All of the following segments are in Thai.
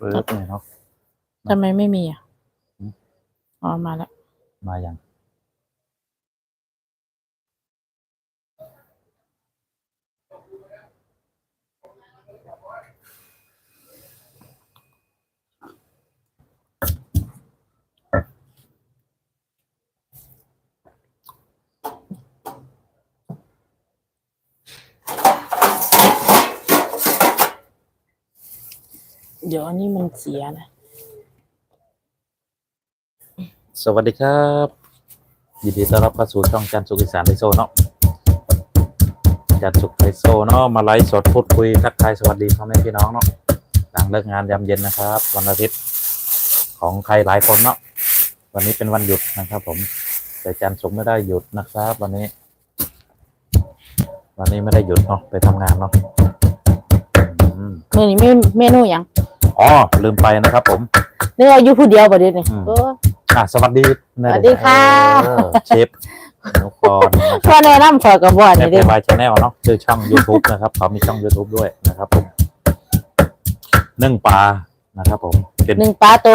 ฟืดเลยเนาะทำไมไม่มีอะอืมอ๋อ มาแล้ว มาอย่าง เดี๋ยวอันนี้มันเสียนะ สวัสดีครับ ยินดีต้อนรับเข้าสู่ช่องจันทร์สุขอีสานไฮโซเนาะจันทร์สุขไฮโซเนาะมาไลฟ์สดพูดคุยทักทายสวัสดีพ่อแม่พี่น้องเนาะหลังเลิกงานยามเย็นนะครับ วันอาทิตย์ของใครหลายคนเนาะวันนี้เป็นวันหยุดนะครับผม แต่จันทร์สุขไม่ได้หยุดนะครับ วันนี้ วันนี้ไม่ได้หยุดเนาะไปทำงานเนาะ อืมเมนูเมนูเมนูหยังอ๋อลืมไปนะครับผม เนื้ออยู่ผู้เดียวประเดี๋ยวนี้อืม เออ อะสวัสดีนะสวัสดีค่ะ เออเชฟนุกรนะครับ พ่อแนะนำฝากกับบ่อนแอนี่ปเด้ไลน์ชาแนลเนาะชื่อช่อง YouTube นะครับเขามีช่อง YouTube ด้วยนะครับผมนึ่งปลานะครับผม เป็นหนึ่งปลาโต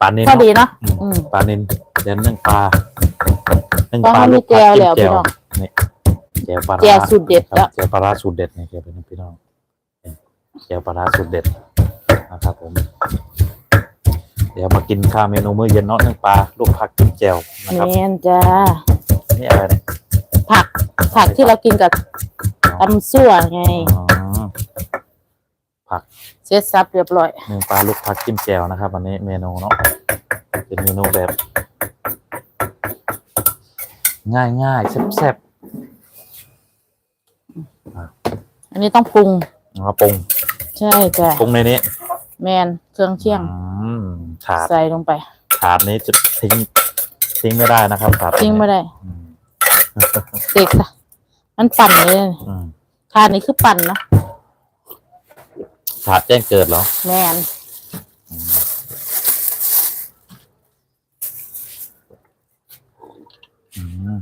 ปลานินพอดีเนาะเนาะ อืมอืมปลานินเดี๋ยวนึ่งปลานึ่งเพราะปลามันมีลูกผัดแจวจิ้มแล้วแจวพี่น้องนี่แจวปลาร้าแจวสูตรเด็ดคแล้รับวแจวปลาร้าสูตรเด็ดนี่แกเป็นพี่น้องนี่ แจวปลาร้าสูตรเด็ดนะครับผม เดี๋ยวมากินข้าวเมนูมื้อเย็นเนาะนึ่งปลาลูกผักจิ้มแจวนะครับแมนจ้านี่อะไรเนี่ยผักผักที่เรากินกับตำซั่วไงอ๋อผักเสร็จสับเรียบร้อยหนึ่งปลาลูกผักจิ้มแจ่วนะครับวันนี้เมนูเนาะเป็นเมนูแบบ ง่ายง่ายๆแซ่บอันนี้ต้องปรุงๆ มาปรุงใช่จ้ะปรุงในนี้แมนเครื่องเคียงอืมถาดใส่ลงไปถาดนี้จะทิ้งทิ้งไม่ได้นะครับถาดทิ้งไม่ได้อืมเสกซะมันปั่นเลยอืมทานนี้คือปั่นนะถาดแจ้งเกิดเหรอ แมนอืม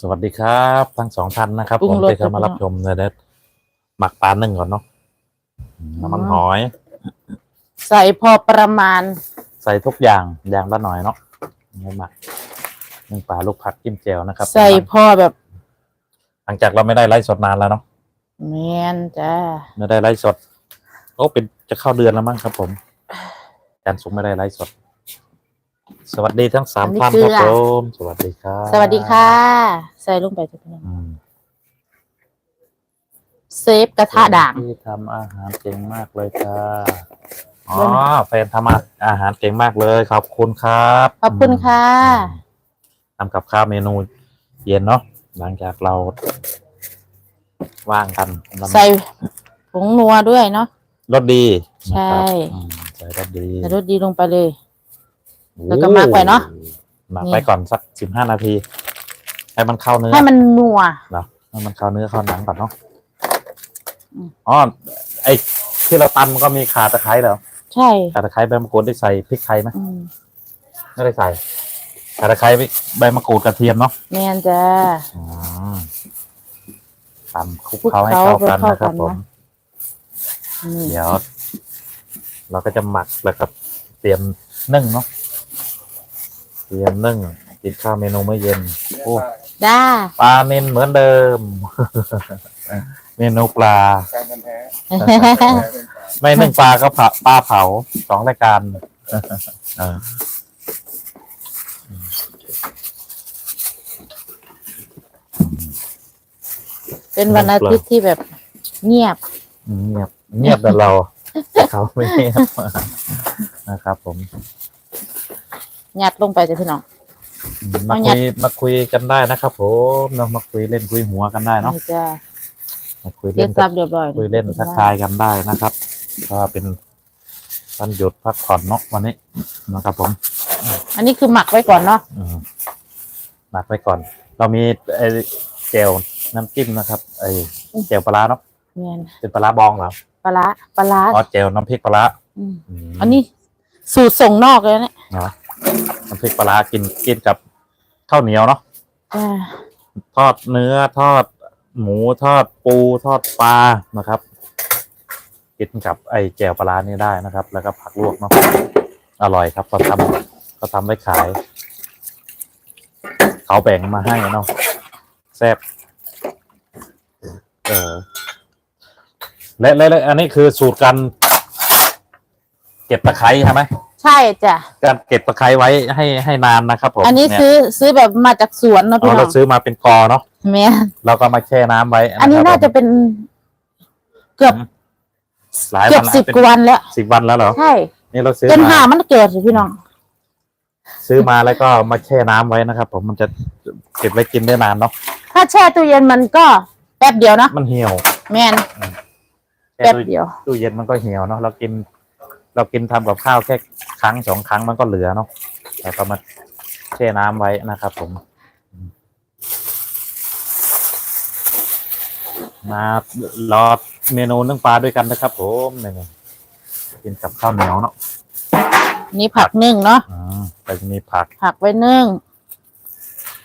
สวัสดีครับ ทั้งสองท่านนะครับ ผมที่เข้ามารับชมเลยนะ หมักปลาหนึ่งก่อนเนาะอืมน้ำมันหอย ใส่พอประมาณ ใส่ทุกอย่างอย่างละหน่อยเนาะไม่หมักหนึ่งปลาลูกผักจิ้มแจ่วนะครับใส่พอแบบ หลังจากเราไม่ได้ไลฟ์สดนานแล้วเนาะแมนจ้าไม่ได้ไลฟ์สดโอ้เป็นจะเข้าเดือนแล้วมั้งครับ ผมอาจารย์สุขไม่ได้ไลฟ์สด สวัสดีทั้งสามท่านครับผมสวัสดีครับสวัสดีค่ะ ใส่ลงไปจ้ะพี่น้องอืม เซฟกระทะด่าง ที่ทำอาหารเก่งมากเลยค่ะอ๋อแฟนทำอาหารเก่งมากเลยขอบคุณครับขอบคุณค่ะอืมทำกับข้าวเมนูเย็นเนาะหลังจากเราว่างกันวันใส่ผงนัวด้วยเนาะรสดีนะครับใช่อืมใส่รสดีใส่รสดีลงไปเลย แล้วก็หมักไว้เนาะหมักนี่ไว้ก่อนสักสิบห้านาที ให้มันเข้าเนื้อให้มันนัวเนาะให้มันเข้าเนื้อเข้าหนังก่อนเนาะอืม อ๋อไอที่เราตำมันก็มีข่าตะไคร้เหรอใช่ข่าตะไคร้ใบมะกรูดได้ใส่พริกไทยไหมอืมไม่ได้ใส่ข่าตะไคร้ใบมะกรูดกระเทียมเนาะแมนจ้า อืมตำคลุกเคล้าให้เข้ากันนะครับผมอืมเดี๋ยว เราก็จะหมักแล้วครับเตรียมนึ่งเนาะเตรียมนึ่งกินข้าวเมนูมื้อเย็นโอ้จ้าปลาเน้นเหมือนเดิม เมนูปลา การกันแท้ไม่นึ่งปลาก็เผาปลาเผาสองรายการเออเป็นวันอาทิตย์ที่แบบเงียบ เงียบเงียบแต่เราแต่เขาไม่เงียบนะครับ ผมยัดลงไปจ้ะพี่น้องมาเอาคุยมาคุยกันได้นะครับ ผมเนาะมาคุยเล่นคุยหัวกันได้เนาะนี่จ้ามา คุยเรีเล่ยนกซับเรียบร้อยคุยเล่นทักทายกันได้นะครับเพราะว่าเป็นวันหยุดพักผ่อนเนาะวันนี้นะครับผมอันนี้คือหมักไว้ก่อนเนาะอืมหมักไว้ก่อน เรามีไอ้เจลน้ำจิ้มนะครับไอ้เจลปลาร้าเนาะแมนเป็นปลาร้าบองเหรอปลาร้าปลาร้าอ๋อเจลน้ำพริกปลาร้าอืมม อันนี้สูตรส่งนอกเลยเนี่ยเนาะน้ำพริกปลาร้ากินกินกับข้าวเหนียวเนาะจ้าทอดเนื้อทอด หมูทอดปูทอดปลานะครับกินกับไอ้แจ่วปลาร้านี่ได้นะครับ แล้วก็ผักลวกเนาะอร่อยครับเขาทำเขาทำไว้ขาย เขาแบ่งมาให้เนาะแซ่บเออและและและอันนี้คือสูตรการเก็บตะไคร้ใช่ไหม ใช่จ้ะการเก็บตะไคร้ไว้ให้ให้นานนะครับผมอันนี้เยซื้อซื้อแบบมาจากสวนเนาะอ๋พี่อน้เราองซื้อมาเป็นกอเนาะแม่เราก็มาแช่น้ำไว้อันนี้ครับน่าจะผมเป็นเกือบหลายเกืวัอบนสิบกว่าวันแล้ว สิบวันแล้วเหรอ ใช่นี่เราซื้อจนมาหามันเกิดสิพี่น้อง ซื้อมาแล้วก็มาแช่น้ำไว้นะครับ ผมมันจะเก็บไว้กินได้นานเนาะถ้าแช่ตู้เย็นมันก็แป๊บเดียวเนาะมันเหี่ยว แม่นแช่แป๊บตู้เดียวตู้เย็นมันก็เหี่ยวเนาะเรากิน เรากินทำกับข้าวแค่ครั้งสองครั้งมันก็เหลือเนาะเราก็มาแช่น้ำไว้นะครับ ผม มารอเมนูนึ่งปลาด้วยกันนะครับ ผมนี่ๆกินกับข้าวเหนียวเนาะนี่ผักนึ่งเนาะอืมแต่จะมีผักผักไว้นึ่ง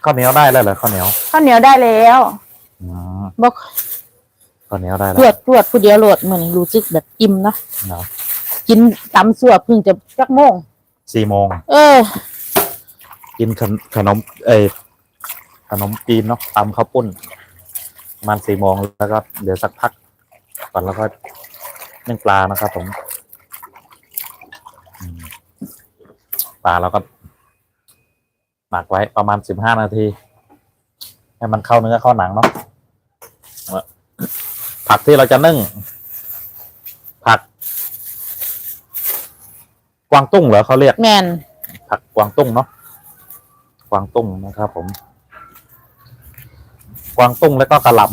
ข้าวเหนียวได้แล้วเหรอข้าวเหนียวข้าวเหนียวได้แล้วอืมบอกข้าวเหนียวได้ตแล้รววจตรวจผู้เดียวโหลดเหมือนรู้สึกแบบอิ่มเนาะเนาะ กินตำสัวเพิ่งจะจักโมง สี่โมงเออ กินขนขนมเอยขนมจีนเนาะตำข้าวปุ้นประมาณสี่โมงแล้วก็เดี๋ยวสักพักก่อนแล้วก็นึ่งปลานะครับผมอืมปลาเราก็หมักไว้ประมาณสิบห้านาที ให้มันเข้าเนื้อเข้าหนังเนาะผักที่เราจะนึ่ง ผัก กวางตุ้งเหรอเขาเรียกแมนผักกวางตุ้งเนาะกวางตุ้งนะครับ ผม กวางตุ้งแล้วก็กระหล่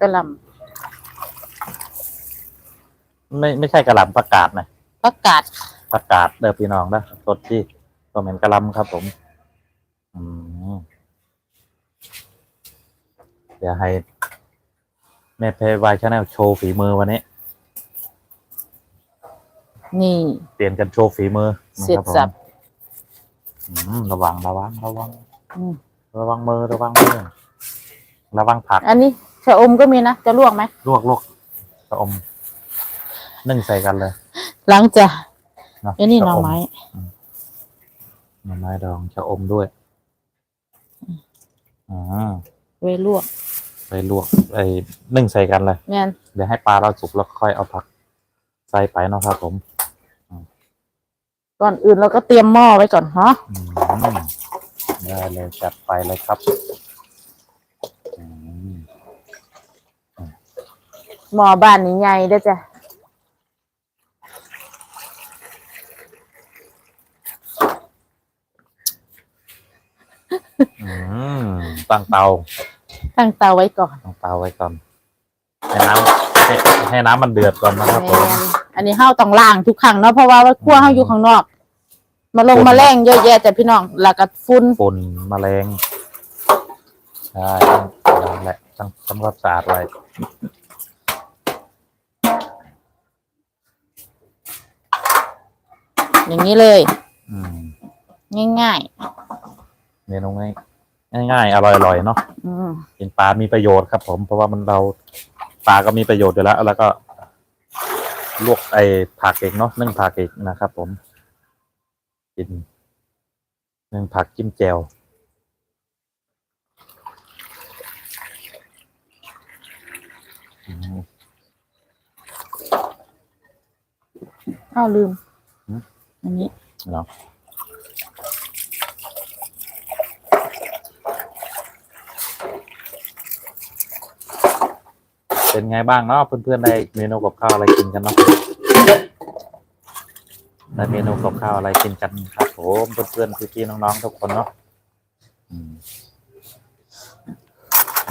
กระหลำไม่ไม่ใช่กระหล่ำประกาศนะำประกาศประกาศเด้อพี่น้องนะสดที่ก็เหมือนกระหลำครับ ผม อืมเดี๋ยวให้แม่เพย์วายชาแนลโชว์ฝีมือวันนี้ นี่เปลี่ยนกันโชว์ฝีมือนะเสร็จครับผมสับอืมระวังระวังระวัง อืมระวังมือระวังมือระวังผักอันนี้ชะอมก็มีนะ จะลวกไหม ลวกลวกชะอมนึ่งใส่กันเลยหลังจากเนาะไอ้นี่หน่อชะมไม้ หน่อไม้ดองชะอมด้วยอ่าไว้ลวกไปลวกไอ้นึ่งใส่กันเลย แมนเดี๋ยวให้ปลาเราสุกแล้วค่อยเอาผัก ใส่ไปเนาะครับผม ก่อนอื่นเราก็เตรียมหม้อไว้ก่อนเนาะอืมได้เลยจัดไปเลยครับอืมหม้อบ้านนี้ใหญ่เด้อจ้ะอืมตั้งเตาตั้งเตาไว้ก่อนตั้งเตาไว้ก่อนให้น้ำให้ให้น้ำมันเดือดก่อนนะครับผมแม่นอันนี้เฮาต้องล้างทุกครั้งเนาะเพราะว่าว่าครัวเฮาอยู่ข้างนอก มาลงฝุ่นมาแรงเยอะแยะแต่พี่น้องแล้วก็ฝุ่นฝุ่นแมลงใช่ต้องนั่นแหละต้องทำความสะอาดไว้อย่างนี้เลยอืมง่ายเมนูง่ายง่ายๆอร่อยๆเนาะๆอืมกินปลา มีประโยชน์ครับ ผม เพราะว่ามันเราปลาก็มีประโยชน์อยู่แล้ว แล้วก็ลวกไอ้ผักเองเนาะนึ่งผักเองนะครับ ผม กินนึ่งผักจิ้มแจ่วอืมอ้าวลืมหืมอันนี้เนาะเป็นไงบ้างเนาะเพื่อนๆได้เมนูกับข้าวอะไรกินกันเนาะ ได้เมนูกับข้าวอะไรกินกันครับผมเพื่อนๆพี่ๆน้องๆทุกคนเนาะ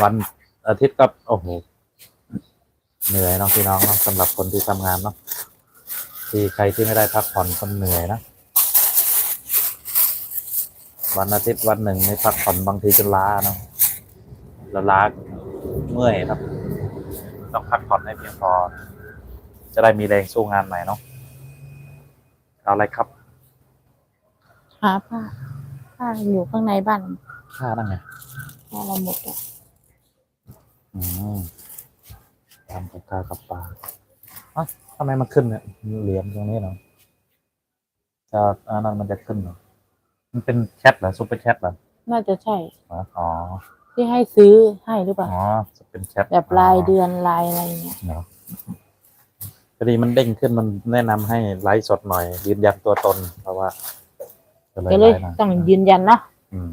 วันอาทิตย์ก็โอ้โหเหนื่อยเนาะพี่น้องเนาะสำหรับคนที่ทำงานเนาะที่ใครที่ไม่ได้พักผ่อนก็เหนื่อยนะวันอาทิตย์วันหนึ่งไม่พักผ่อนบางทีจนล้าเนาะแล้วล้าเมื่อยครับ ต้องพักผ่อนให้เพียงพอ จะได้มีแรงสู้งานใหม่เนาะ เอาอะไรครับหาผ้าผ้าอยู่ข้างในบ้านค่านั่งไงผ้าเราหมดแล้วอืมทำกับข้าวกับปลาอะทำไมมันขึ้นเนี่ยเหรียญตรงนี้เนาะจะอันนั้นมันจะขึ้นเหรอมันเป็นแชทเหรอซุปเปอร์แชทเหรอน่าจะใช่อ๋อที่ให้ซื้อให้หรือเปล่าอ๋อเป็นแชทแบบรายเดือนรายอะไรเงี้ยเนาะ พอดีมันเด้งขึ้นมันแนะนำให้ไลฟ์สดหน่อย ยืนยันตัวตน เพราะว่าก็เลยก็เลยไลฟ์นะต้องยืนยันเนาะอืม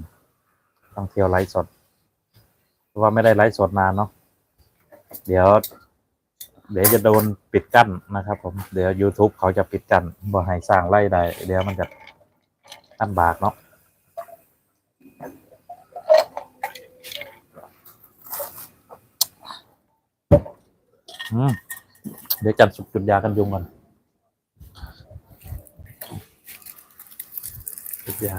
ต้องเที่ยวไลฟ์สดเพราะว่าไม่ได้ไลฟ์สดนานเนาะเดี๋ยว เดี๋ยวจะโดนปิดกั้นนะครับผมเดี๋ยว YouTube เขาจะปิดกั้นบ่ให้สร้างไล่ได้ เดี๋ยวมันจะอันบากเนาะอืม เดี๋ยวจัดสุกจุดยากันยุงก่อนจุดยา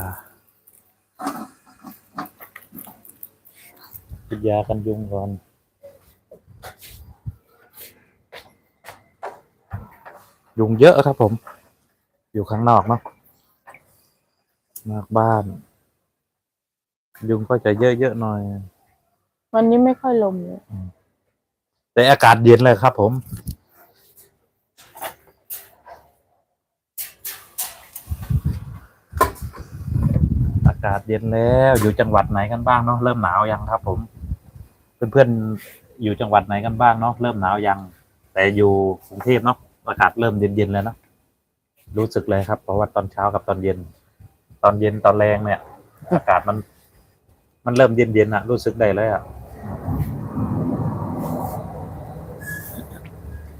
จุดยากันยุงก่อนยุงเยอะครับผม อยู่ข้างนอกเนาะนอกบ้าน ยุงก็จะเยอะๆหน่อย วันนี้ไม่ค่อยลมเลย แต่อากาศเย็นเลยครับผมากาศเย็นแล้วอยู่จังหวัดไหนกันบ้างเนาะเริ่มหนาวยังครับ ผม เพื่อนๆอยู่จังหวัดไหนกันบ้างเนาะเริ่มหนาวยัง แต่อยู่กรุงเทพเนาะอากาศเริ่มเย็นๆแล้วเนาะรู้สึกเลยครับ เพราะว่าตอนเช้ากับตอนเย็น ตอนเย็นตอนแรงเนี่ย อากาศมัน มันเริ่มเย็นๆอะรู้สึกได้เลยอะ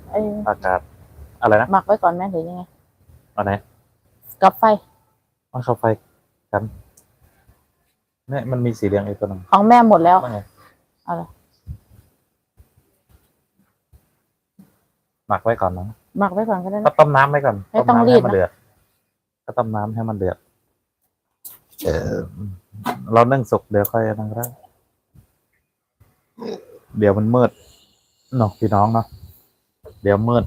ไอ้อากาศอะไรนะหมักไว้ก่อนไหมหรือยังไงอะไรกับไฟ ว่าเข้าไฟกัน เนี่ยมันมีสีเหลืองอีกตัวหนึงของแม่หมดแล้ว ว่าไงเอาล่ะหมักไว้ก่อนนะหมักไว้ก่อนก็ได้ก็นะ ต้มน้ำไว้ก่อนไม่ต้องน้ำรีให้บมันนะ เดือดก็ต้มน้ำให้มันเดือดเออเรานึ่งสุกเดี๋ยวค่อยนั่งก็ได้เดี๋ยวมันมืดเนาะพี่น้องเนาะเดี๋ยวมืด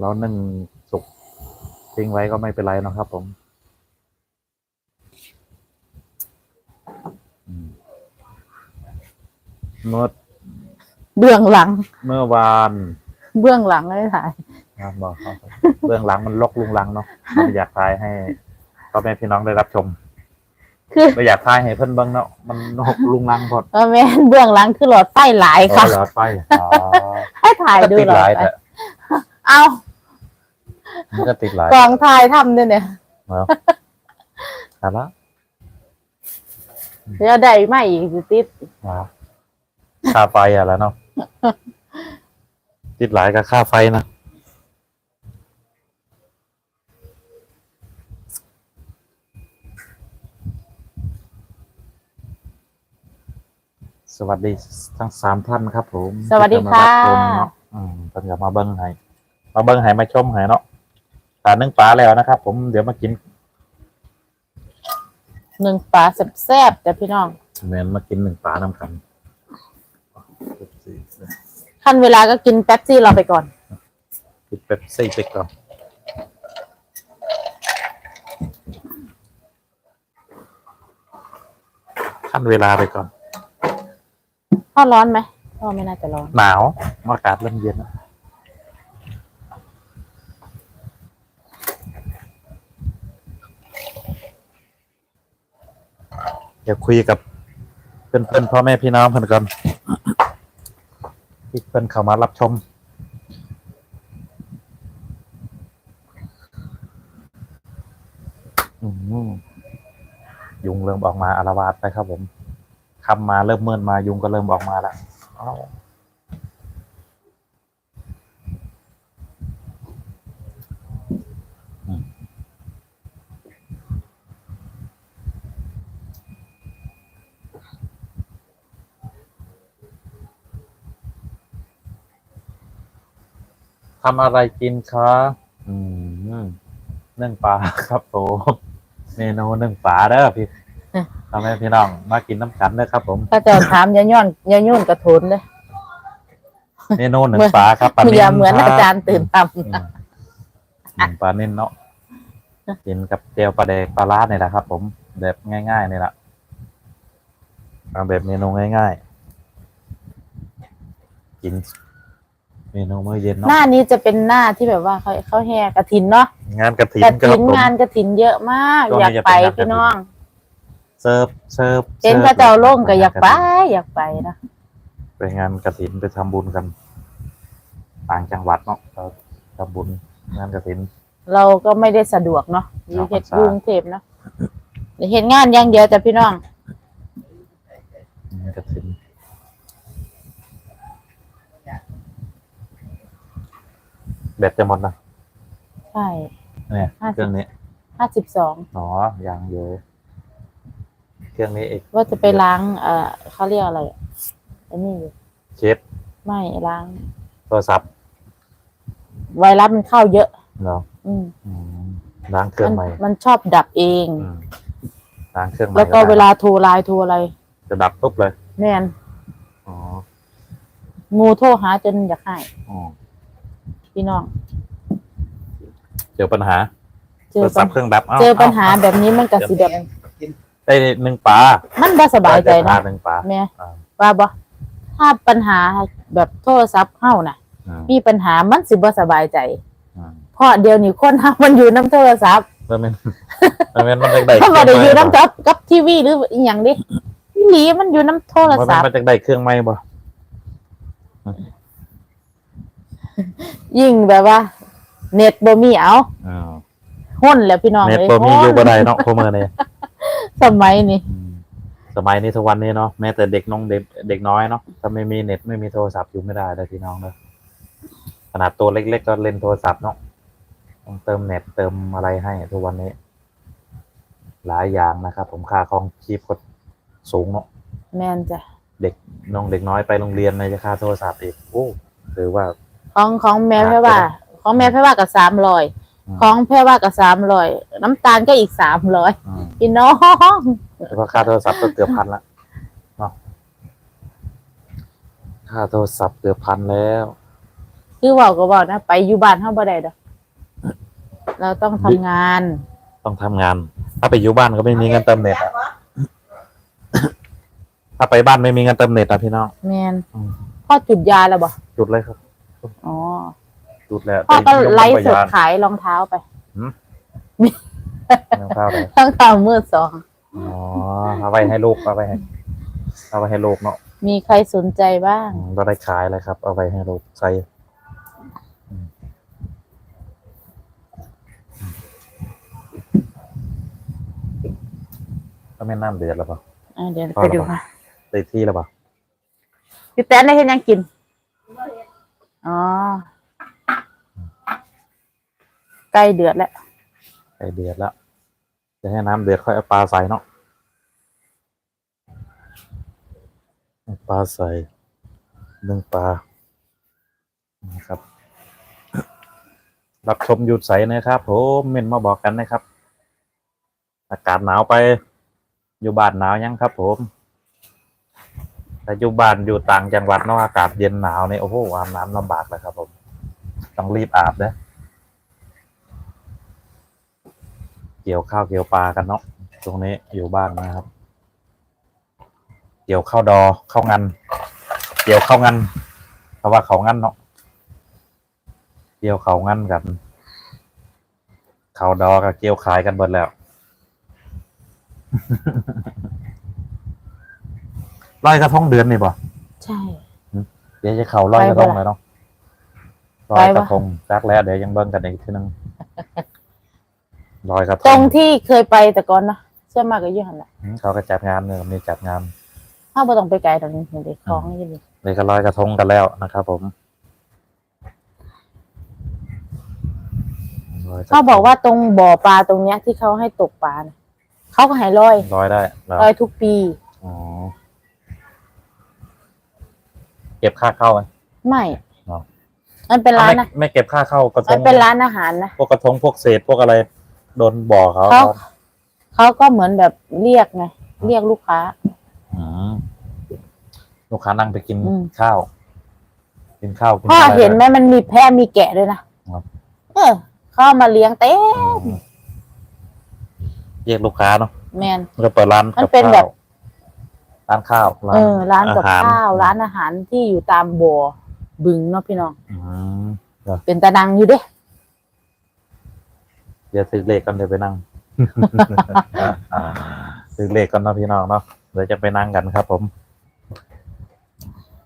เรานึ่งสุกทิ้งไว้ก็ไม่เป็นไรเนาะครับ ผมอืม เมื่อเบื้องหลัง เมื่อวานเบื้องหลังไม่ได้ถ่าย ครับบอกครับเบื้องหลังมันลกลุงลังเนาะไม่อยากทายให้พ่อแม่พี่น้องได้รับชมคือไม่อยากทายให้เพิ่นเบิ่งเนาะมันลกลุงลังพอดเออแม่เบื้องหลังคือหลอดไฟหลายค่ะ หลอดไฟอ๋อให้ถ่ายก็ดูติดหลหอลาดยไฟแต่เอามันก็ติดหลายกองถ่ายทำด้วยเนี่ย แล้วแต่ละเดี๋ยวได้ไม่อีกสิติดครับ ค่าไฟอะแล้วเนาะติดหลายกับค่าไฟนะสวัสดีทั้งสามท่านครับผมสวัสดีค่ะที่เข้ามารับชมเนาะอืมเพิ่นก็มาเบิ้งให้มาเบิ้งให้มาชมให้เนาะตานึ่งปลาแล้วนะครับ ผมเดี๋ยวมากินหนึ่งปลาแซ่บๆแต่พี่น้องเหมือนมากินหนึ่งปลาน้ำกัน ขั้นเวลาก็กินแป๊บซี่เราไปก่อน กินเป๊ปซี่ไปก่อนขั้นเวลาไปก่อนพ่อร้อนไหมพ่อไม่น่าจะร้อน หนาวอากาศเริ่มเย็นแล้วเดี๋ยวคุยกับเพื่อนๆพ่อแม่พี่น้องเพื่อนก่อน ที่เพื่อนเข้ามารับชมอืมยุงเริ่มออกมาอารวาสไปครับผมคำมาเริ่มเมื่อนมายุงก็เริ่มออกมาแล้ว ทำอะไรกินคะอืมนึ่งปลาครับผมเมนูนึ่งปลาเด้อพี่ทำให้พี่น้องมากินน้ำกันเด้อครับ ผมก็จะถามยาย่อนยายุ่นกระโถนเลยเมนูหนึ่งปลาครับปลาอนิ่ย่าเหมือนคอาบจารย์ตื่นทอืมหนึ่งปลานิ่นเนาะกินกับเจียวปลาแดกปลาลาดนี่แหละครับ ผมแบบง่ายๆนี่แหละเอาแบบเมนูง่าย ๆ กิน เมนูมื้อเย็นหเนาะน้านี้จะเป็นหน้าที่แบบว่าเขาเขาแห่กระถินเนาะงานกระถิ่นกระครัถิบนผม งานกระถินเยอะมาก ช่วงนี้อยากจะไปเป็นงานกฐิน พี่น้องเสิร์ฟเสิร์ฟเห็นสิร์ฟพระเจ้าโล่งก็อยากไปอยากไปนะไปงานกระถินไปทำบุญกัน ต่างจังหวัดเนาะเราทำบุญงานกระถิน เราก็ไม่ได้สะดวกเนาะอยู่เฮ็ดครับกรุงเทพเนาะเห็นงานอย่างเดียวแต่พี่น้องงานกระถิน แบตจะหมดนะใช่ เนี่ยห้าสิบเครื่องนี้ห้าสิบสองอ๋อยังอยู่ เครื่องนี้เอกว่าจะไปล้าง เอ่อเขาเรียกอะไรอะอันนี้อยู่เช็ดไม่ล้าง โทรศัพท์ไวรัสมันเข้าเยอะ เนาะอืมอืมล้างเครื่องใหม่มันมันชอบดับเอง อืมล้างเครื่องใหม่แล้วก็ได้เวลาโทรไลน์โทรอะไรจะดับปุ๊บเลย แม่นอ๋อ งูโทรหาจนอยากให้ อ๋อ พี่น้อง เจอปัญหาเจโทอรศัปัพญท์เครื่องดับเจอปัญหาแบบนี้มันก็สิแบบได้หนึ่งปลามันบ่สบายใจได้เนาะหนึ่งปลาแม่อ่าว่าบ่ถ้าปัญหาแบบโทรศัพท์เฮาน่ะ อืมมีปัญหามันสิบ่สบายใจ อืมเพราะเดี๋ยวนี้คนเฮามันอยู่น้ำโทรศัพท์แล้วมันแล้วมันมันจะได้ถ้าบ่ได้อยู่น้ำจักับกับทีวีหรืออีหยังดิอีหลีมันอยู่น้ำโทรมันศัพท์มันจะได้เครื่องไหมบ่ ยิ่งแบบว่า เน็ตบ่มีเอาอ่าหุ่นแหล้วพี่น้องเน็ตเลยบ่มีอยู่บ่หุ่นได้เนาะพวกมือนี่สมัยนี้ อืมสมัยนี้ทุกวันนี้เนาะแม้แต่เด็กน้องเด็กเด็กน้อยเนาะถ้าไม่มีเน็ตไม่มีโทรศัพท์อยู่ไม่ได้เลยพี่น้องเนาะขนาดตัวเล็กๆก็เล่นโทรศัพท์เนาะต้องเติมเน็ตเติมอะไรให้ทุกวันนี้ หลายอย่างนะครับ ผมค่าครองชีพก็สูงเนาะ แม่นจ้ะเด็กน้องเด็กน้อยไปโรงเรียนในจะค่าโทรศัพท์อีกโอ้หรือว่า ของของแม่หนักแพ่ว่าเลยนะของแม่แพ่ว่ากับสามร้อยอืมของแพ่ว่ากับสามร้อยน้ำตาลก็อีกสามร้อยอืมพี่น้องแล้วก็ค่าโทรศัพท์ก็เกือบพันละเนาะค่าโทรศัพท์เกือบพันแล้วคือเว่าก็บอกนะไปอยู่บ้านเฮาบ่ได้ดอกเราต้องทำงาน ต้องทำงาน ถ้าไปอยู่บ้านก็ไม่มีเงินเติมเน็ตอะถ้าไปบ้านไม่มีเงินเติมเน็ตอะพี่น้องแม่นอืมพ่อจุดยาแล้วบ่จุดเลยครับ อ๋อจุดแล้วพ่อก็แต่ยมไลฟ์ไปสดยานขายรองเท้าไปน้ำข้าวเลยรองเท้ามือสองอ๋อเอาไว้ให้ลูกเอาไว้ให้เอาไว้ให้ลูกเนาะมีใครสนใจบ้างอืมก็ได้ขายเลยครับ เอาไว้ให้ลูกใส่อืมก็ไม่น้ำเดือดหรอเปล่าอะเดี๋ยวพอไปแล้วดูปะค่ะได้ที่แล้วเปล่าพี่แป๊นได้เห็นยังกิน อ๋อ ใกล้เดือดแล้วไอเดือดแล้ว จะให้น้ำเดือดค่อยเอาปลาใส่เนาะปลาใส่หนึ่งปลานะครับ รับชมหยุดใสนะครับผมเมนมาบอกกันนะครับ อากาศหนาวไป อยู่บ้านหนาวยังครับผม แต่อยู่บ้านอยู่ต่างจังหวัดเนาะอากาศเย็นหนาวเนี่ยโอ้โหอาบน้ำลำบากเลยครับผมต้องรีบอาบนะเกี่ยวข้าวเกี่ยวปลากันเนาะตรงนี้อยู่บ้านนะครับ เกี่ยวข้าวดอข้าวงัน เกี่ยวข้าวงันเพราะว่าเขางันเนาะเกี่ยวเขางันกันข้าวดอกับเกี่ยวขายกันหมดแล้ว ลอยกระทงเดือนนี่ป่ะใช่ เดี๋ยวจะเข่าลอยกระทงไปบ่ล่ะเลยเนาะลไปอยบ่กระทงจักแล้วเดี๋ยวยังเบิ้งกันอีกทีนึงลอยกระทตรงงที่เคยไปแต่ก่อนนะเชื่อมากกับยี่หันแหละอืมเขาก็จัดงานเนี่ยมีจัดงานถ้าบ่ต้องไปไกลตรงนี้เห็นดิของนี่ดิเลยก็ลอยกระทงกันแล้วนะครับผมลยระทงเขาบอกว่าตรงบ่อปลาตรงเนี้ยที่เขาให้ตกปลานะเขาก็ให้ลอยลอยได้แล้วลอยทุกปีอ๋อ เก็บค่าเข้าไหม ไม่อ๋อ มันเป็นร้านไม่นะไม่เก็บค่าเข้ากระทมันงเป็นร้านอาหารนะ พวกกระทงพวกเศษพวกอะไร โดนบ่อเขาเขาเขาก็เหมือนแบบเรียกไงเรียกลูกค้า อืมลูกค้านั่งไปกินอืม ข้าว กินข้าวกินพ่ออะไรเห็นไหมมันมีแพะมีแกะด้วยนะครับเออเขาเอามาเลี้ยงเต้อืมเรียกลูกค้าเนาะ แมนแล้วก็เปิดร้านมันกับเป็นแบบข้าว ร้านข้าวเออ ร้านกับอาหาร ข้าว ร้านอาหารที่อยู่ตามบ่อบึงเนาะพี่น้องอืมเป็นตาดังอยู่เด้เดี๋ยวซื้อเลขกันเดี๋ยวไปนั่ง ซื้อเลขกันเนาะพี่น้องเนาะเดี๋ยวจะไปนั่งกันครับ ผม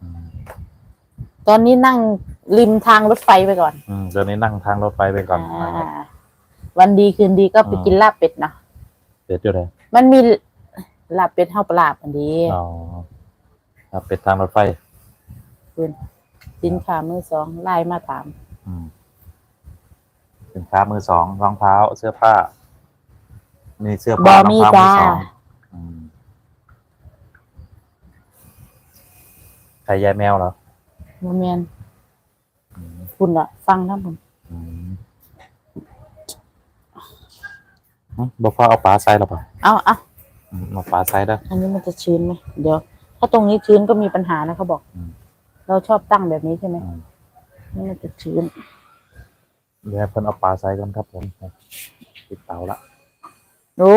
อืมตอนนี้นั่งริมทางรถไฟไปก่อน อืมเดี๋ยวนี้นั่งทางรถไฟไปก่อนอ่า วันดีคืนดีก็ไปกินลาบเป็ดเนาะเดี๋ยวอยู่เลยมันมี ลาบเป็ดเฮาปลาบอันดีอ๋อครับเป็นทางรถไฟคุณสินค้ามือสองไล่มาถาม อืมสินค้ามือสองรองเท้าเสื้อผ้า มีเสื้อบ่ผ้ารองมีเท้ามืจ้าอสองอืมใครยายแมวเหรอโมเมนอืมคุณละฟังทั้งหมดอืมหึบอกว่าเอาปลาใส่หรอเปล่าเอาเอาอื มเอาปลาใส่ได้ อันนี้มันจะชื้นไหมเดี๋ยว ถ้าตรงนี้ชื้นก็มีปัญหานะเขาบอก อืม เราชอบตั้งแบบนี้ใช่ไหมอืมนี่มันจะชื้น เดี๋ยวให้เพิ่นเอาปลาใส่กันครับผมติดเตาละโอ้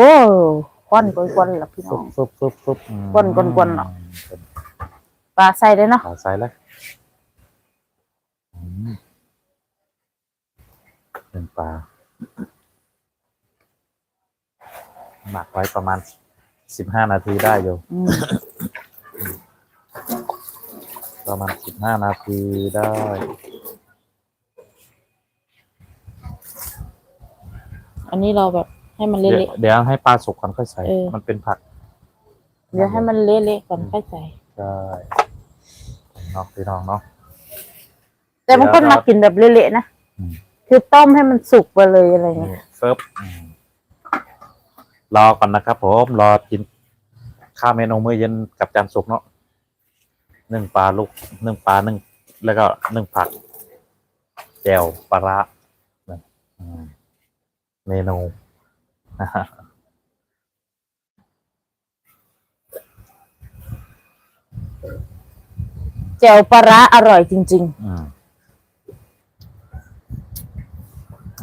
ก้อนก้อนก้อนละพี่น้ซุอบงซุบซุบซุบอืมก้นก้นก้นเนาะ ปลาใส่ได้เนาะปลาใส่เลยอืมเป็นปลาหมักไว้ประมาณ สิบห้านาทีได้อยู่ อืมประมาณสิบห้านาทีได้ อันนี้เราแบบให้มันเดี๋ยวเละ เดี๋ยวให้ปลาสุกก่อนค่อยใส่ เออ มันเป็นผักๆเดี๋ยวให้มันเละๆก่อนค่อยใส่ใช่เนาะพี่น้องเนาะ แต่บางคนเดี๋ยวมากินแบบเละๆนะ อืม คือต้มให้มันสุกไปเลยอะไรเงี้ยนี่เฟิร์บอืม รอก่อนนะครับผมรอกินข้าวเมนูมื้อเย็นกับจานสุกเนาะนึ่งปลาลูกนึ่งปลานึ่งแล้วก็นึ่งผักแจ่วปลาร้าอืมเมนูแจ่วปลาร้าอร่อยจริงอืม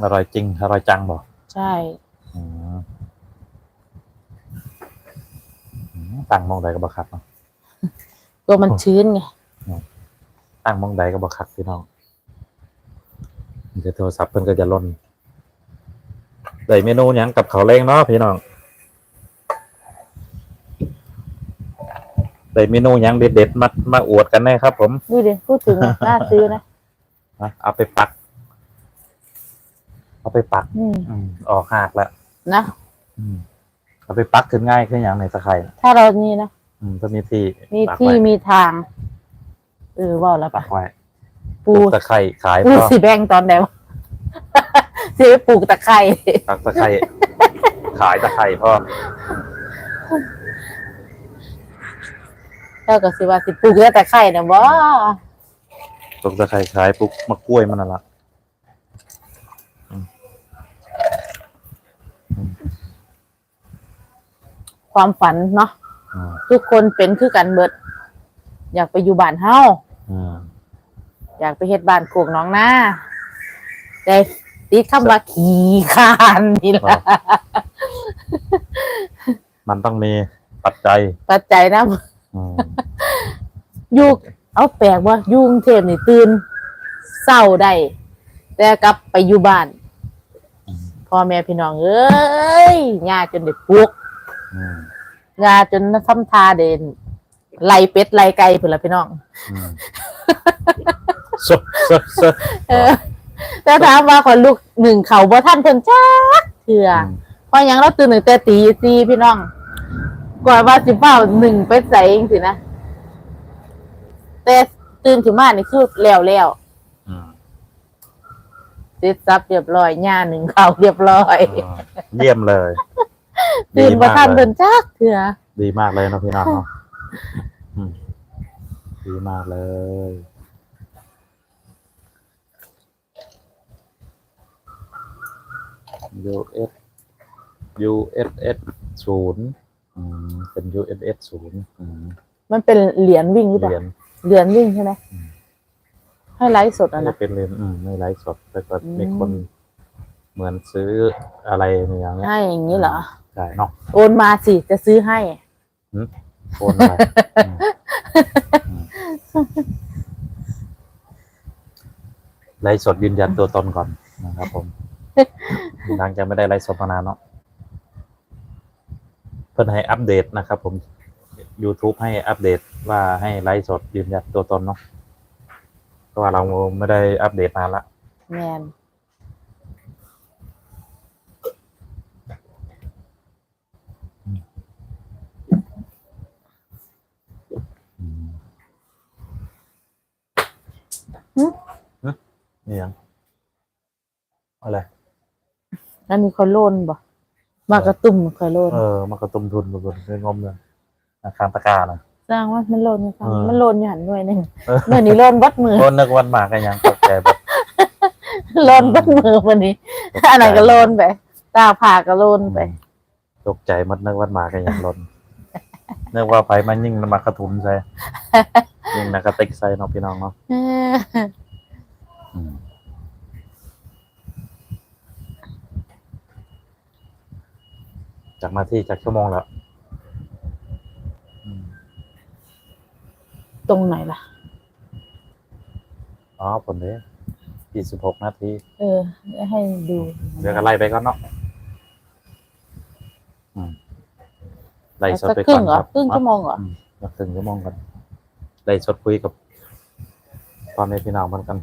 อร่อยจริง อร่อยจังบอก ๆ ใช่ อืมอืม ตั้งมองใดก็บคักเนาะตัวมันชื้นไงตั้งมองใดก็บคักพี่น้องเดี๋ยวโทรศัพท์เพิ่นก็จะล่นได้เมนูหยังกับเขาวแรงเนาะพี่น้องได้เมนูหยังเด็ดๆมามาอวดกันแน่ครับ ผมนี่ดิพูดถึงอะน่าซื้อนะนะเอาไปปัก เอาไปปักอืมอืมออกหักแล้วนะ อืม เอาไปปักขึ้นง่ายขึ้นอย่างในตะไคร่ถ้าเรานี่นะอืมก็มีที่มีปักที่ไว้มีทางเออว่าแล้วปัปะกไว้ปูปลูกตะไคร่ขายปูก็สีแบงตอนไหนวะซื้อปลูกตะไคร้ปักตะไคร่ขายตะไคร่พ่อเจ้าก็สิว่าสิปลูกแต่ตะไคร้นะบ่ปลูกตะไคร่ขายปลูกมะกล้วยมันน่ะละ ความฝันเนาะอืมทุกคนเป็นคือกันเบิด อยากไปอยู่บ้านเฮาอืมอยากไปเฮ็ดบ้านโกกน้องนาแต่ติดคำว่าขี้คร้านนี่แหละมันต้องมีปัจจัยปัจจัยนะอืมอยู่เอาแปลกว่าอยู่กรุงเทพนี่ตื่นเศร้าได้แต่กลับไปอยู่บ้านพ่อแม่พี่น้องเอ้ยยาจนได้ปลุก อืมยาจนทำทาเด่นไล่เป็ดไล่ไก่พุ่นละพี่น้องอืมซุบซุบซุบเออแต่ถามว่าคนลูกหนึ่งเขาบ่ท่านเพิ่นจักเถื่ออมเพราะหยังเราตื่นตั้งแต่ตีสี่พี่น้องก่อนว่าสิเฝ้าหนึ่งไปใส่เองสินะแต่ตื่นขึ้นมานี่คือแล้วแล้วอืมเสร็จสับเรียบร้อยย่าหนึ่งเขาเรียบร้อยอืมเยี่ยมเลย ตื่นดีบ่มากทันเลเพิ่ยนจักเถื่อดีมากเลยเนาะพี่น้องเนาะอืมดีมากเลย US USS ศูนย์อืมเป็น USS ศูนย์อืมมันเป็นเหรียญวิ่งหรือเปเหล่ารียญเหรียญวิ่งใช่ไหมอืมให้ไลฟ์สดอะไม่นะ เป็นเหรียญอืมไม่ไลฟ์สดแต่ก็อืมมีคนเหมือนซื้ออะไรอย่างเงี้ย ให้อย่างนี้เหรอ ใช่เนาะโอนมาสิจะซื้อให้โอนไปอืมอืมไลฟ์สดยืนยันตัวตนก่อนนะครับผมหลังจากไม่ได้ไลฟ์สดมานานเนาะเพื่อนให้อัปเดตนะครับผม YouTube ให้อัปเดตว่าให้ไลฟ์สดยืนยันตัวตนเนาะเพราะว่าเราไม่ได้อัปเดตนานละแมน นี่ยังอะไรแล้วมีคอยโลนบ่มากระตุ่มคอยโลนเออมากระตุ้มทุนบนเงินงมเลยอาคารตะกร้านะสร้างว่ามันโลนไหมครับเออมันโลนอยู่หันหน่วยหนึ่งเออหน่วยนี้โลนบัดมือคนนึกวันหมากกันยังตกใจแบบโลนบัดมือวันนี้อันไหนก็โลนไปตาผ่าก็โลนไป ตกใจหมัดนึกวันหมากกันยังล้น นึกว่าไปมันยิ่งมากระทุนใส่ยิ่งนักกระติกใส่เนาะพี่น้องเนาะเอออืมจากมาที่จากชั่วโมงแล้วอืมตรงไหนล่ะ อ๋อผลนี้ยี่สิบหกนาที เออ ให้ดู เดี๋ยวก็ไล่ไปก่อนเนาะ อืม ไล่สดสักไปครึ่ก่องนเหรอครับครึ่งชั่วโมงเหรออืมสักครึ่งชั่วโมงก่อนไล่สดคุยกับพ่อแม่พี่น้องเหมือนกัน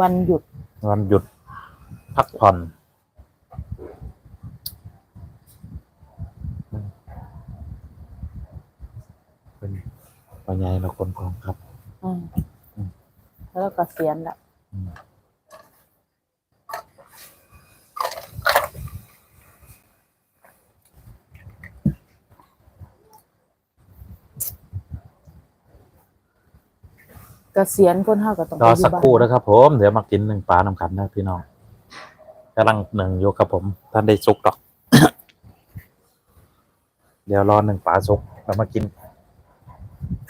วันหยุด วันหยุด พักผ่อน เป็นปัญญาเราคนพร้อมครับ อืมอืมแล้วก็เสียณละ กษียณคนเฮาก็ต้องรไปออยู่สักบ้านครู่นะครับผม เดี๋ยวมากินหนึ่งปลาน้ำกันนะพี่น้องกำลังหนึ่งอยู่ครับผม ท่านได้สุกหรอก เดี๋ยวรอหนึ่งปลาสุกแล้วมากิน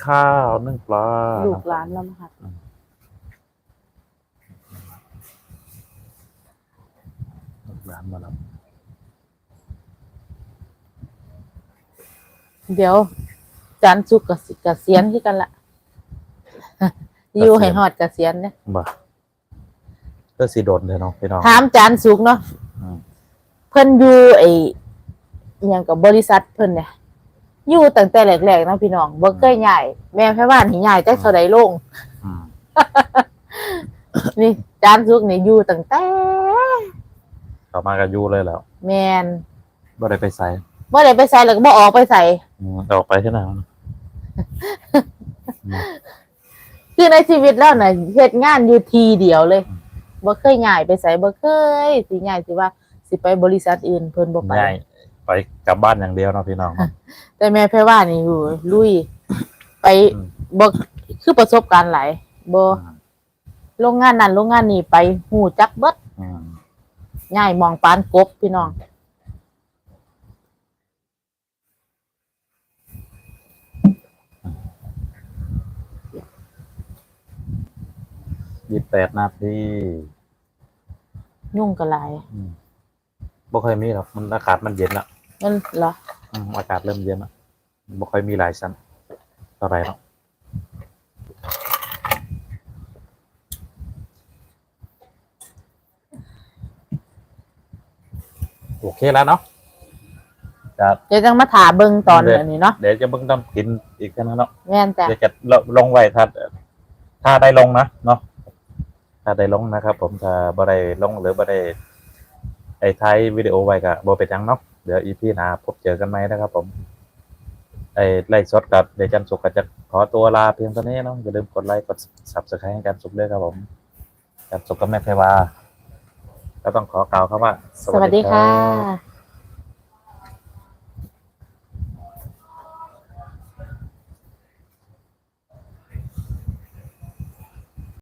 ข้าวนึ่งปลาลูกหลานแล้วมาหัดลูกหลานมาแล้วเดี๋ยวจานสุกกับเกษียณที่กันละ อยู่ให้ฮอดเกษียณเนี่ยบ่ก็สีโดนเลยเนาะพี่น้องถามจานสุกเนาะอืมเพิ่นอยู่ไอ้อหยังกับบริษัทเพิ่นเนี่ยอยู่ตั้งแต่แรกๆเนาะพี่น้องบ่เคยย้ายแม่แพ่บ้านนี่ย้ายแต่เท่าใดลงอืมนี่จานสุกนี่อยู่ตั้งแต่ต่อมาก็อยูเลยแล้ว แม่นบ่ได้ไปใส่บ่ได้ไปใส่แล้วก็บ่ออกไปใส่อืมออกไปที่ไหนวะ คือในชีวิตแล้วน่ะเฮ็ดงานอยู่ทีเดียวเลยบ่เคยย้ายไปใส่บ่เคยสิย้ายสิว่าสิไปบริษัทอื่นเพิ่นบ่ไป ง่ายไปกลับบ้านอย่างเดียวเนาะพี่น้องเนาะ แต่แม่แพ่ว่านี่อยู่ลุย ไปอืม บ่คือประสบการณ์หลายบ่โรงงานนั้นโรงงานนี้ไปหูจักเบิดอืม ง่ายมองปานกบพี่น้อง ยี่สิบแปดนาทียุ่งก็หลายอืมบ่ค่อยมีหรอกมันอากาศมันเย็นละนั่นเหรออืมอากาศเริ่มเย็นละบ่ค่อยมีหลายชั้นเท่าไหร่เนาะโอเคแล้วเนาะจะเดี๋ยวจังมาถาเบิ่งตอนเดี๋ยวอันนี้เนาะเดี๋ยวจะเบิ่งต้องกินอีกแค่นั้นเนาะแม่นจ้ะเดี๋ยวจะลลงไว้ถ้าถ้าได้ลงนะเนาะ ถ้าได้ลงนะครับ ผมถ้าบ่ได้ลงหรือบ่ได้ไอ้ท้ายวิดีโอไว้ก็บ่เป็นหยังเนาะเดี๋ยวอีพีหน้าพบเจอกันไหมนะครับ ผม ไอ้ไลฟ์สดกับเดจันสุกก็จะขอตัวลาเพียงเท่านี้เนาะอย่าลืมกดไลค์กด subscribe ให้จันทร์สุกด้วยครับผมจันทร์สุกกับแม่เพรวาก็ต้องขอกล่าวครับว่า สวัสดีค่ะ